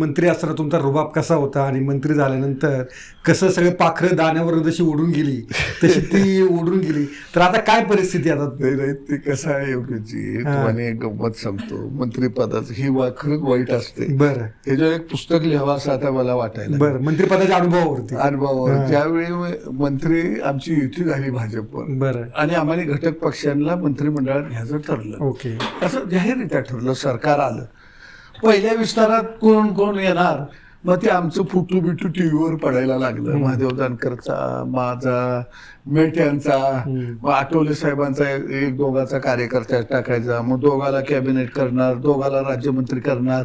मंत्री असताना तुमचा रुबाब कसा होता आणि मंत्री झाल्यानंतर कसं सगळं पाखरं दाण्यावर जशी उडून गेली तशी ती उडून गेली. तर आता काय परिस्थिती आता? नाही नाही ते कसं आहे. तुम्हाला एक गंमत सांगतो. मंत्रिपदाचं ही वा- खरंच वाईट असते. बरं. ह्याच्यावर एक पुस्तक लिहावं असं आता मला वाटायला बरं मंत्रिपदाच्या अनुभवावरती. अनुभव हा. ज्यावेळी मंत्री आमची युती झाली भाजपवर. बरं. आणि आम्हाला घटक पक्षांना मंत्रिमंडळात घ्यायचं ठरलं. ओके. असं जाहीररित्या ठरलं सरकार आलं. पहिल्या विस्तारात कोण कोण येणार? मग ते आमचं फुटू बिटू टीव्हीवर पडायला लागलं. महादेव जानकरचा माझा मेट्यांचा. मग आठवले साहेबांचा एक एक दोघाचा कार्यकर्ता टाकायचा. मग दोघाला कॅबिनेट करणार दोघाला राज्यमंत्री करणार.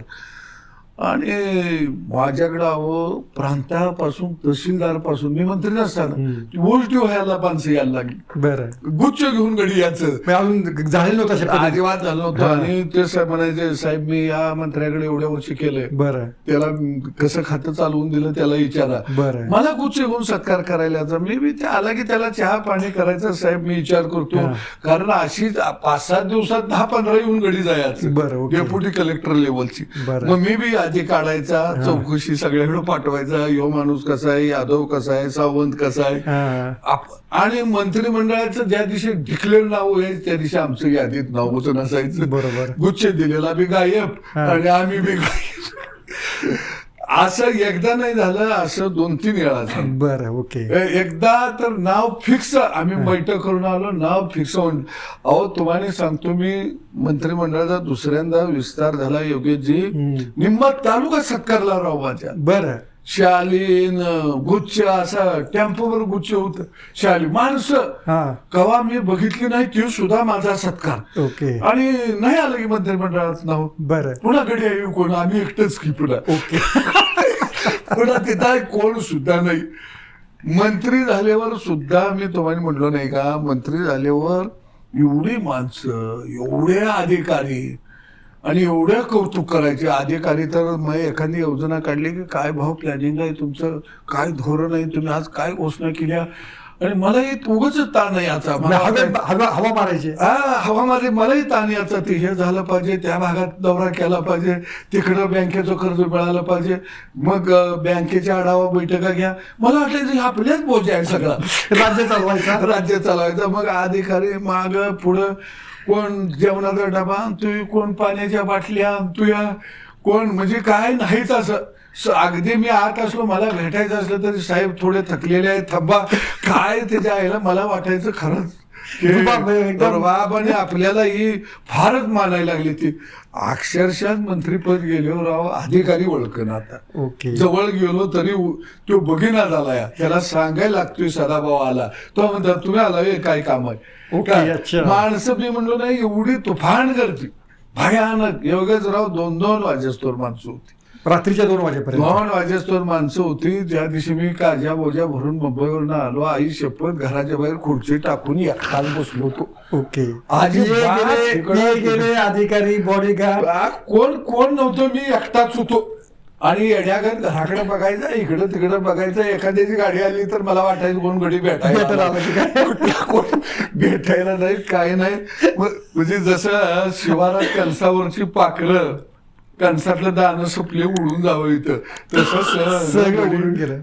आणि माझ्याकडं अहो प्रांतापासून तहसीलदारपासून मी मंत्री हम्म. उलटी व्हायला माणसं यायला लागली बरं गुच्छ घेऊन गडी याचं मग अजून झालेलं नव्हतं? अजिबात झालं होतं हा. आणि ते साहेब म्हणायचे साहेब मी या मंत्र्याकडे एवढ्या वर्षी केलंय बरं त्याला कसं खातं चालवून दिलं त्याला विचारा बरं मला गुच्छ घेऊन सत्कार करायला यायचा. मी मी ते आला की त्याला चहा पाणी करायचं साहेब मी विचार करतो. कारण अशी पाच सात दिवसात दहा पंधरा येऊन गडी जायचं बरं. डेप्युटी कलेक्टर लेवलची. मग मी बी आधी काढायचा चौकशी सगळ्याकडे पाठवायचा यो माणूस कसा आहे यादव कसा आहे सावंत कसा आहे. आणि मंत्रिमंडळाचं ज्या दिवशी डिक्लेअर नाव यायचं त्या दिवशी आमचं यादीत नावच नसायचं. बरोबर. गुच्छ दिलेला बी गायब. आणि आम्ही बी गायब. असं एकदा नाही झालं असं दोन तीन वेळा झालं. बरं ओके. एकदा तर नाव फिक्स आम्ही बैठक करून आलो नाव फिक्स होऊन. अहो तुम्हाला सांगतो मी मंत्रिमंडळाचा दुसऱ्यांदा विस्तार झाला योगेशजी. हम्म. निम्मा तालुका सत्कारला राव माझ्या. बरं. शालीन गुच्छ असा टेम्पोवर गुच्छ होत. शाली माणसं. हा. कवा मी बघितली नाही ती सुद्धा माझा सत्कार. ओके. आणि नाही आलं की मंत्रिमंडळात नाव. बरं. पुन्हा घडी आहे कोण? आम्ही एकटंच की पुन्हा. ओके. पुन्हा तिथं कोण सुद्धा नाही. मंत्री झाल्यावर सुद्धा मी तुम्हाला म्हणलो नाही का मंत्री झाल्यावर एवढी माणसं एवढे अधिकारी आणि एवढं कौतुक करायचे अधिकारी तर मग एखादी योजना काढली की काय भाव प्लॅनिंग आहे तुमचं काय धोरण आहे तुम्ही आज काय घोषणा केल्या? आणि मलाही उगच ताण आहे याचा. हवा हवा हवा मारायची. हा हवामध्ये मलाही ताण याचा. ते हे झालं पाहिजे त्या भागात दौरा केला पाहिजे तिकडं बँकेचं कर्ज मिळालं पाहिजे. मग बँकेच्या आढावा बैठका घ्या. मला वाटायचं हे आपल्याच बोज आहे सगळा. राज्य चालवायचा. राज्य चालवायचं. मग अधिकारी माग पुढं कोण जेवणाचा डबा आणतोय कोण पाण्याच्या बाटल्या आणतोया कोण म्हणजे काय नाहीच असं. स- अगदी मी आत असलो मला भेटायचं असलं तरी साहेब थोडे थकलेले आहेत थांबा. काय त्याच्या आईला मला वाटायचं खरंच. रुबाब आहे, एकदम. रुबाब आणि आपल्याला ही फारच मानायला लागली ती. अक्षरशः मंत्रीपद गेल्यावर राव अधिकारी ओळखन आता जवळ गेलो तरी तो बघिना झाला या. त्याला सांगायला लागतोय सदाभाऊ आला. तो म्हणतात तुम्ही आला "ए, काय काम आहे. माणसं मी म्हणलो नाही एवढी तुफान गर्दी. भयानक. योगेशराव दोन दोन वाजेस्तोर माणसं होती. रात्रीच्या दोन वाजेपर्यंत. दोन वाजेस्तोर माणसं होती ज्या दिवशी मी काजा बोजा भरून मुंबईवरून आलो आई शपथ घराच्या बाहेर खुर्ची टाकून एकटाच बसलो होतो. ओके. बास गेले अधिकारी आ, कोण कोण नव्हतं मी एकटाच होतो. आणि येड्यागत घराकडे बघायचं इकडं तिकडं बघायचं एखाद्याची गाडी आली तर मला वाटायचं कोण गडी भेटायला कोण भेटायला नाही काय नाही. म्हणजे जसं शिवारात कणसावरची पाकडं कणसातलं दाणं सुपले उडून जावं इथं. तसं सगळं उडून गेलं.